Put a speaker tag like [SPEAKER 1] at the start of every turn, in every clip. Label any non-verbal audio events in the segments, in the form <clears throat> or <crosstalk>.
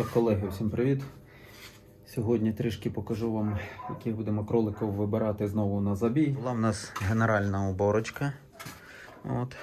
[SPEAKER 1] Так, колеги, всім привіт. Сьогодні трішки покажу вам, яких будемо кроликів вибирати знову на забій. Була в нас генеральна уборочка. От.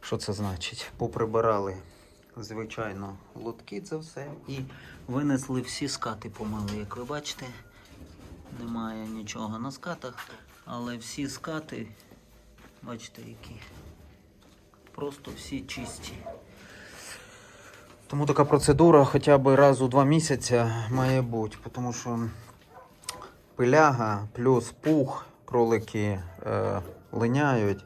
[SPEAKER 1] Що це значить? Поприбирали, звичайно, лотки це все і винесли всі скати помили. Як ви бачите, немає нічого на скатах, але всі скати, бачите, які просто всі чисті. Тому така процедура хоча б раз у два місяці має бути, тому що пиляга плюс пух, кролики е, линяють,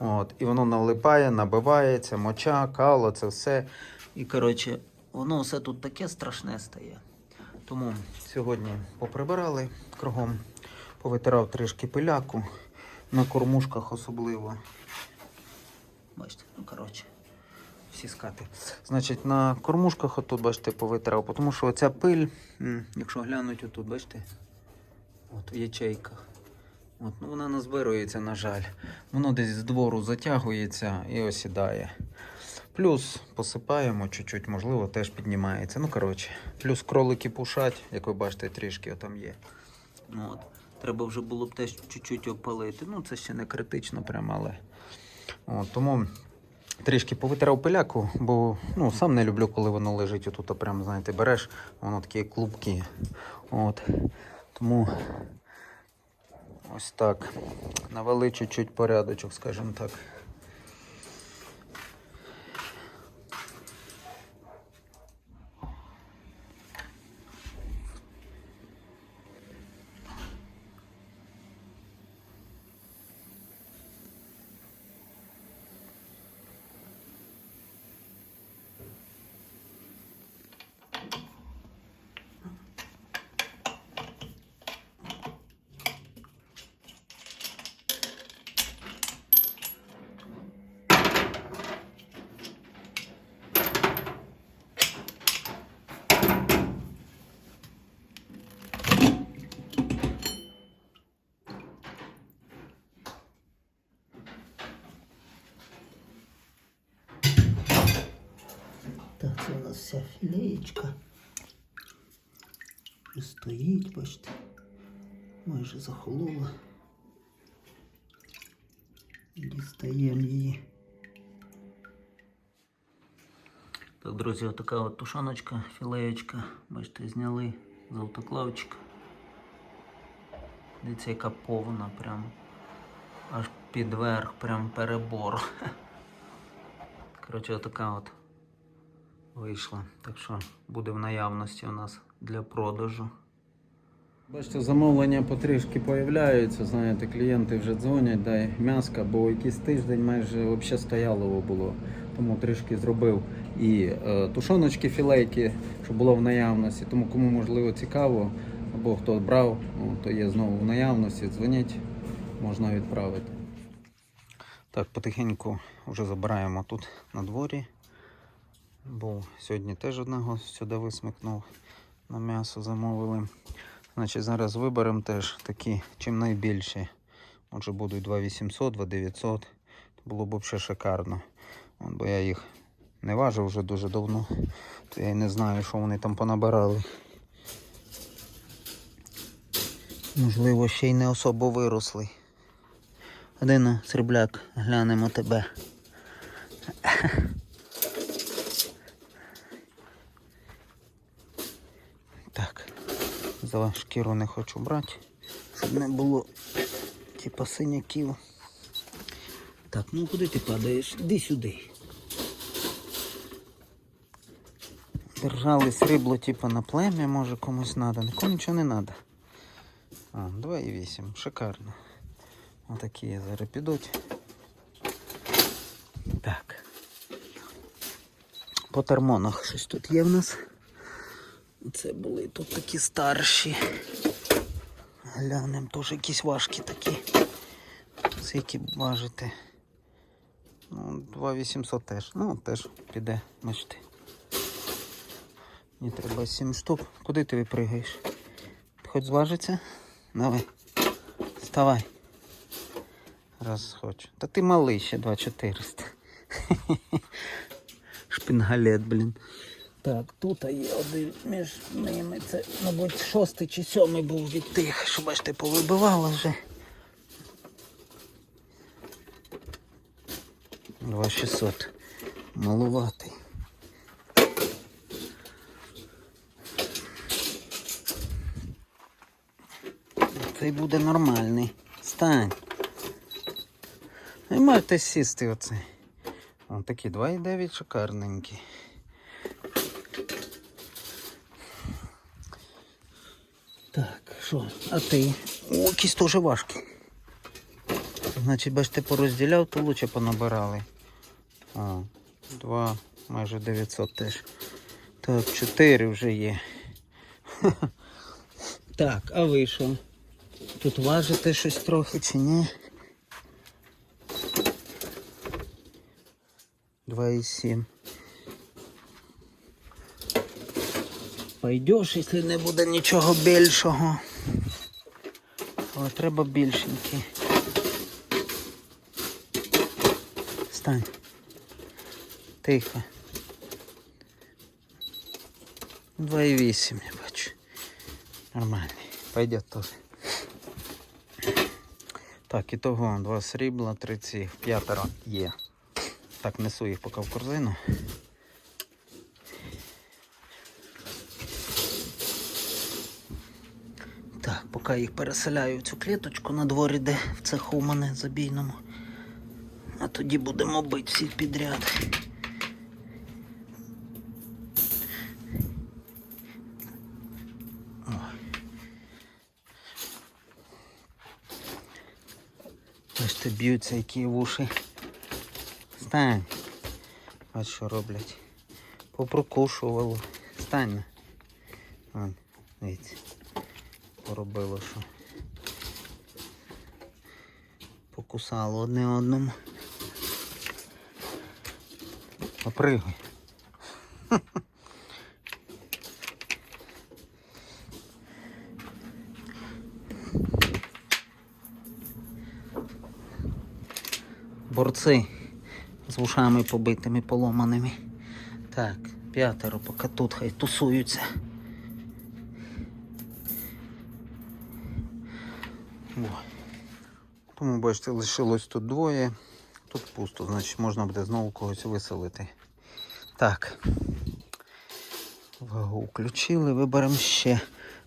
[SPEAKER 1] от, і воно налипає, набивається, моча, кало, це все. І коротше, воно все тут таке страшне стає. Тому сьогодні поприбирали кругом, повитирав трішки пиляку, на кормушках особливо. Бачите, ну коротше всі скати. Значить, на кормушках отут, бачите, повитирав, тому що оця пиль, якщо глянуть отут, бачите, от в ячейках. От, ну вона назбирується, на жаль. Воно десь з двору затягується і осідає. Плюс посипаємо чуть-чуть, можливо, теж піднімається. Ну, коротше, плюс кролики пушать, як ви бачите, трішки там є. Ну, от. Треба вже було б теж чуть-чуть опалити. Ну, це ще не критично, прямо, але. От, тому трішки повитирав пиляку, бо ну, сам не люблю, коли воно лежить отут, прям, знаєте, береш, воно такі клубки. От. Тому ось так. Навели чуть-чуть порядочок, скажімо так.
[SPEAKER 2] Так, це вся філеєчка. Вже стоїть, бачите. Майже захолола. Дістаємо її.
[SPEAKER 1] Так, друзі, отака от тушоночка, філеєчка. Бачите, зняли з автоклавчика. Дивіться, яка повна, прям аж під верх, прям перебор. <laughs> Коротше, отака от вийшла. Так що буде в наявності у нас для продажу. Бачите, замовлення потрішки появляються, знаєте, клієнти вже дзвонять, дай м'яска, бо якийсь тиждень майже взагалі стоялово було. Тому трішки зробив і е, тушоночки, філейки, щоб було в наявності. Тому кому можливо цікаво, або хто брав, то є знову в наявності, дзвоніть, можна відправити. Так, потихеньку вже забираємо тут на дворі. Бо сьогодні теж одного сюди висмикнув на м'ясо замовили. Значить, зараз виберемо теж такі, чим найбільші. Отже, будуть 2800, 2900. Було б взагалі шикарно. От, бо я їх не важив вже дуже давно, то я й не знаю, що вони там понабирали. Можливо, ще й не особо виросли. Один срібляк, глянемо тебе. Так, за шкіру не хочу брати, щоб не було типа синяків. Так, ну куди ти падаєш? Іди сюди. Держали срібло типа на плем'я, може комусь треба. Нікому нічого не треба. А, 2,8. Шикарно. Отакі зараз підуть. Так. По термонах щось тут є в нас. Це були тут такі старші. Глянемо, теж якісь важкі такі. Скільки важити. Ну, 2800 теж. Ну, теж піде, бачите. Мені треба 7 штук. Куди ти випригаєш? Хоч зважиться? Давай. Вставай. Раз хочу. Та ти малий ще 2400. <laughs> Шпінгалет, блін. Так, тут є один між ними. Це, мабуть, шостий чи сьомий був від тих, що бачите, повибивало вже. 2600. Малуватий. Цей буде нормальний. Стань. Ви маєте сісти оцей. О, такі 2,9 шикарненькі. Що? А ти? О, якісь теж важкі. Значить, бачите, порозділяв, то лучше понабирали. О, два, майже 900 теж. Так, 4 вже є. <laughs> Так, а ви що? Тут важите щось трохи чи ні? 2,7. Пойдеш, якщо не буде нічого більшого. Але треба більшенький. Стань. Тихо. 2,8 я бачу. Нормальний. Пойдет теж. Так, ітого два срібла, три ці, п'ятеро є. Так, несу їх поки в корзину. Так, поки їх переселяю в цю кліточку на дворі, де в цеху у мене забійному. А тоді будемо бити всіх підряд. Бачите, б'ються які вуші. Стань. Ось що роблять. Попрокушувало. Стань. Дивіться. Поробило що. Покусало одне одному. Попригай. Борці з вушами побитими, поломаними. Так, п'ятеро, поки тут хай тусуються. Тому бачите, лишилось тут двоє. Тут пусто, значить можна буде знову когось виселити. Так. Вагу включили, виберемо ще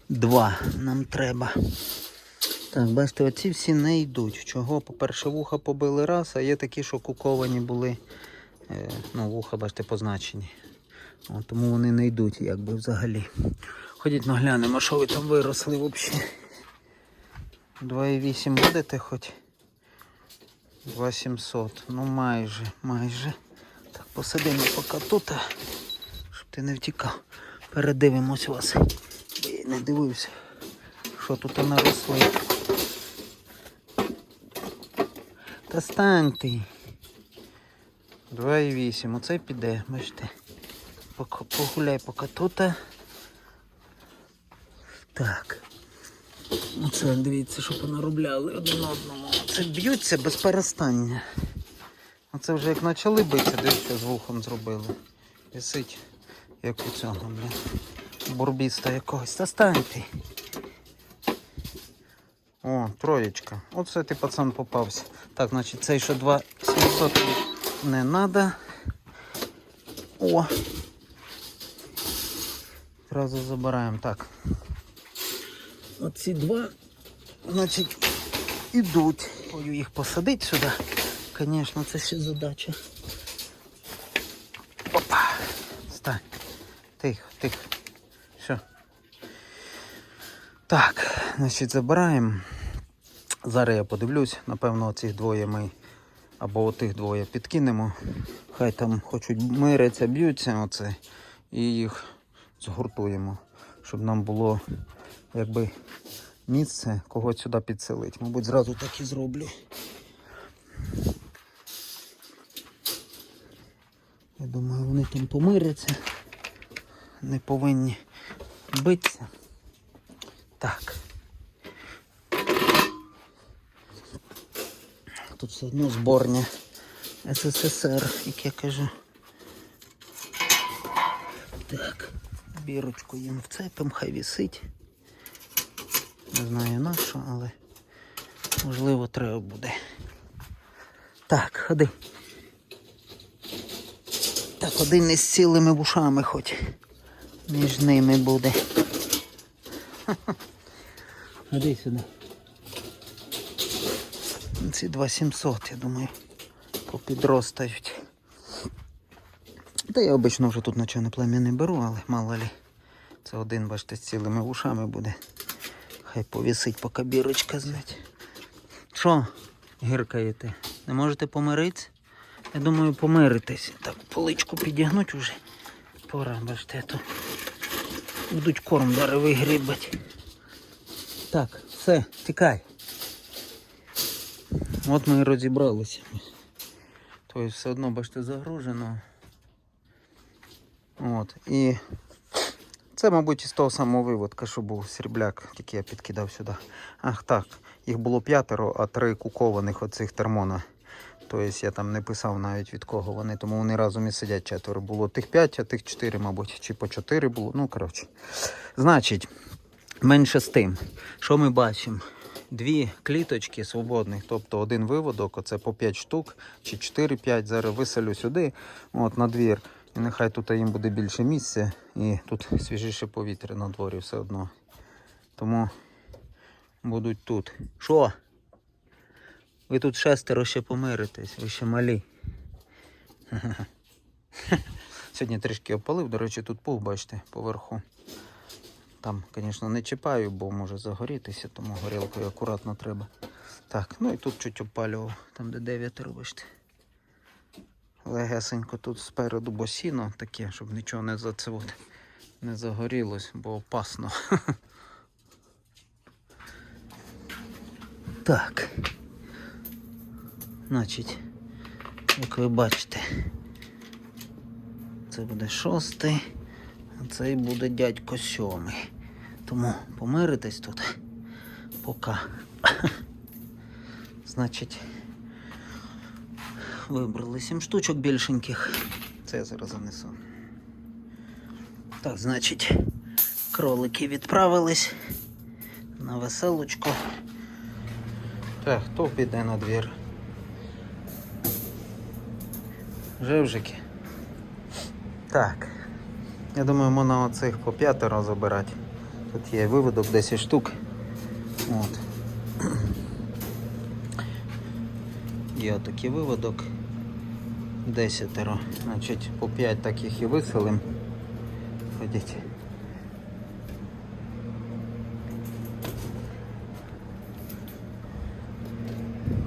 [SPEAKER 1] два. Нам треба. Так, бачите, оці всі не йдуть. Чого? По-перше, вуха побили раз, а є такі, що куковані були. Е, ну, вуха, бачите, позначені. О, тому вони не йдуть, якби взагалі. Ходіть наглянемо, що ви там виросли взагалі. 2,8 будете хоч? 2700. Ну майже, майже. Так, посидимо поки тут, щоб ти не втікав. Передивимось вас. Бо я не дивився, що тут наросли. Та стань ти. 2,8. Оце піде, бачите. Погуляй поки тут. Так. Оце дивіться, що понаробляли один одному. Це б'ються без перестання. Оце вже як почали битися, дивіться, з вухом зробили. Висить, як у цього, бля. Бурбіста якогось. Та стань. О, троєчка. Оце ти пацан попався. Так, значить, цей що 2700 не треба. О. Зразу забираємо. Так. Оці два, значить, ідуть. Ою їх посадити сюди. Звісно, це ще задача. Опа. Стань. Тихо, тихо. Все. Так, значить, забираємо. Зараз я подивлюсь, напевно, оцих двоє ми або отих двоє підкинемо. Хай там хочуть миряться, б'ються оце, і їх згуртуємо, щоб нам було якби місце когось сюди підселити. Мабуть, зразу так і зроблю. Я думаю, вони там помиряться. Не повинні битися. Так. Тут все одно зборня СССР, як я кажу. Так. бірочку їм вцепим, хай вісить. Не знаю на що, але можливо треба буде. Так, ходи. Так, один із цілими вушами хоч між ними буде. <laughs> Ходи сюди. Ці 2700, я думаю, попідростають. Та я обично вже тут нічого не плем'я не беру, але мало лі. Це один, бачите, з цілими вушами буде. Хай повісить, поки бірочка знать. Що гіркаєте? Не можете помиритися? Я думаю, помиритесь. Так, поличку підігнуть уже. Пора, бачите, тут будуть корм зараз вигрібати. Так, все, тікай. От ми і розібралися. Тобто все одно, бачите, загружено. От. І це, мабуть, із того самого виводка, що був срібляк, тільки я підкидав сюди. Ах так, їх було п'ятеро, а три кукованих оцих термона. Тобто я там не писав навіть від кого вони, тому вони разом і сидять четверо. Було тих п'ять, а тих чотири, мабуть, чи по чотири було. Ну, коротше. Значить, менше з тим, що ми бачимо? Дві кліточки свободних, тобто один виводок, оце по 5 штук чи 4-5. Зараз виселю сюди, от на двір. І нехай тут їм буде більше місця і тут свіжіше повітря на дворі все одно. Тому будуть тут. Що? Ви тут шестеро ще помиритесь, ви ще малі. <laughs> Сьогодні трішки опалив, до речі, тут пух, бачите, поверху. Там, звісно, не чіпаю, бо може загорітися, тому горілкою акуратно треба. Так, ну і тут чуть опалював, там де 9 бачите. Легесенько тут спереду босіно таке, щоб нічого не за це не загорілось, бо опасно. <laughs> Так. Значить, як ви бачите, це буде шостий, а цей буде дядько сьомий. Тому помиритесь тут поки. <laughs> Значить, вибрали сім штучок більшеньких. Це я зараз занесу. Так, значить, кролики відправились на веселочку. Так, хто піде на двір? Живжики. Так. Я думаю, можна оцих по п'ятеро забирати. Тут є виводок 10 штук. От. <clears throat> Є отакий виводок. Десятеро. Значить, по 5 таких і виселим. Ходіть.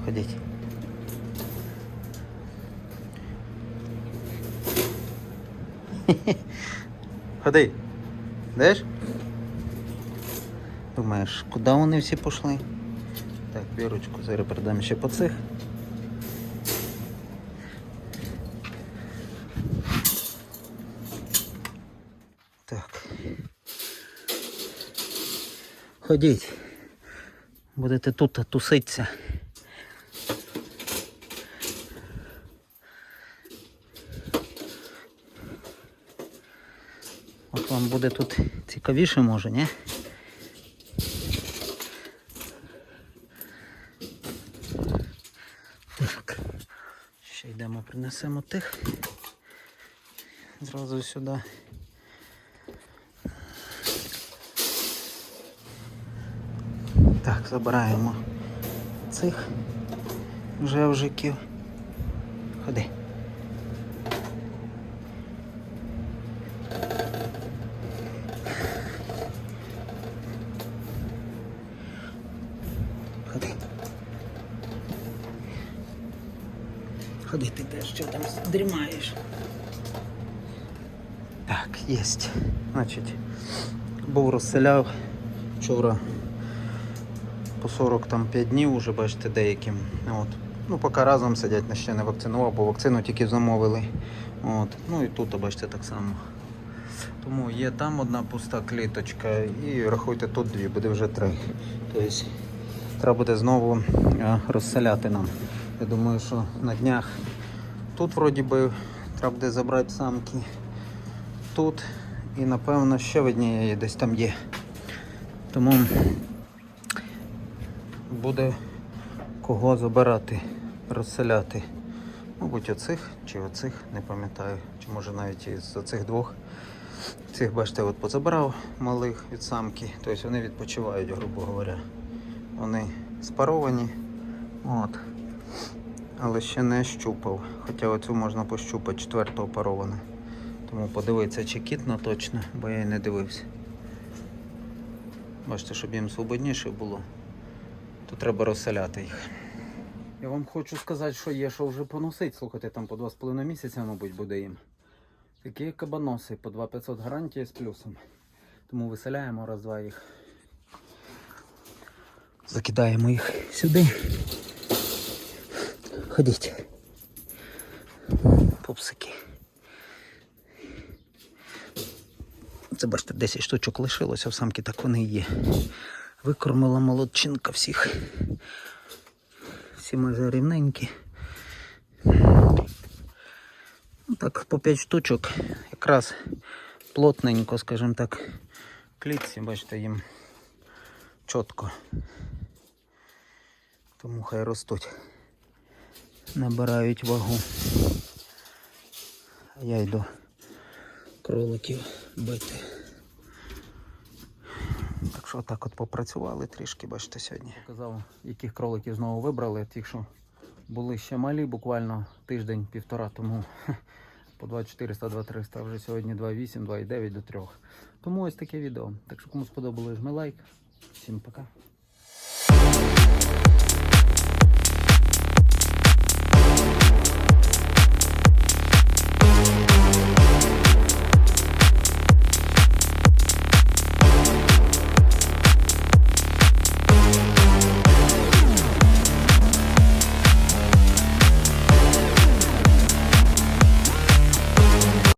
[SPEAKER 1] Ходіть. <laughs> Ходи. Деш? Думаєш, куди вони всі пішли? Так, вірочку зараз передам ще по цих. Так. Ходіть. Будете тут туситися. От вам буде тут цікавіше, може, ні? Так. Ще йдемо, принесемо тих. Зразу сюди. Так, забираємо цих жевжиків. Ходи. Ходи. Ходи, ти теж що там дрімаєш. Так, єсть. Значить, був розселяв вчора по 45 днів уже, бачите, деяким. От. Ну, поки разом сидять, ще не вакцинував, бо вакцину тільки замовили. От. Ну і тут, бачите, так само. Тому є там одна пуста кліточка і рахуйте тут дві, буде вже три. Тобто треба буде знову е, розселяти нам. Я думаю, що на днях тут вроді би треба буде забрати самки. Тут І напевно ще в десь там є. Тому буде кого забирати, розселяти. Мабуть, оцих чи оцих, не пам'ятаю, чи може навіть із оцих двох. Цих, бачите, от позабрав малих від самки, тобто вони відпочивають, грубо говоря. Вони спаровані, от. але ще не щупав. Хоча оцю можна пощупати, четвертого парована. Тому подивитися, чи кітна точно, бо я й не дивився. Бачите, щоб їм свободніше було, то треба розселяти їх. Я вам хочу сказати, що є, що вже поносить. Слухайте, там по 2,5 місяця, мабуть, буде їм. Такі кабаноси по 2500 гарантії з плюсом. Тому виселяємо раз-два їх. Закидаємо їх сюди. Ходіть. Пупсики. Це бачите, 10 штучок лишилося, в самки так вони є. Викормила молодчинка всіх. Всі майже рівненькі. Ну так, по 5 штучок, якраз плотненько, скажімо так, клітці, бачите, їм чітко. Тому хай ростуть. Набирають вагу. А я йду кроликів бити. Що так от попрацювали трішки, бачите, сьогодні. Казав, яких кроликів знову вибрали, ті, що були ще малі, буквально тиждень-півтора тому. <laughs> По 2400, 2300, а вже сьогодні 2,8, 2,9 до 3. Тому ось таке відео. Так що кому сподобалось, жми лайк. Всім пока.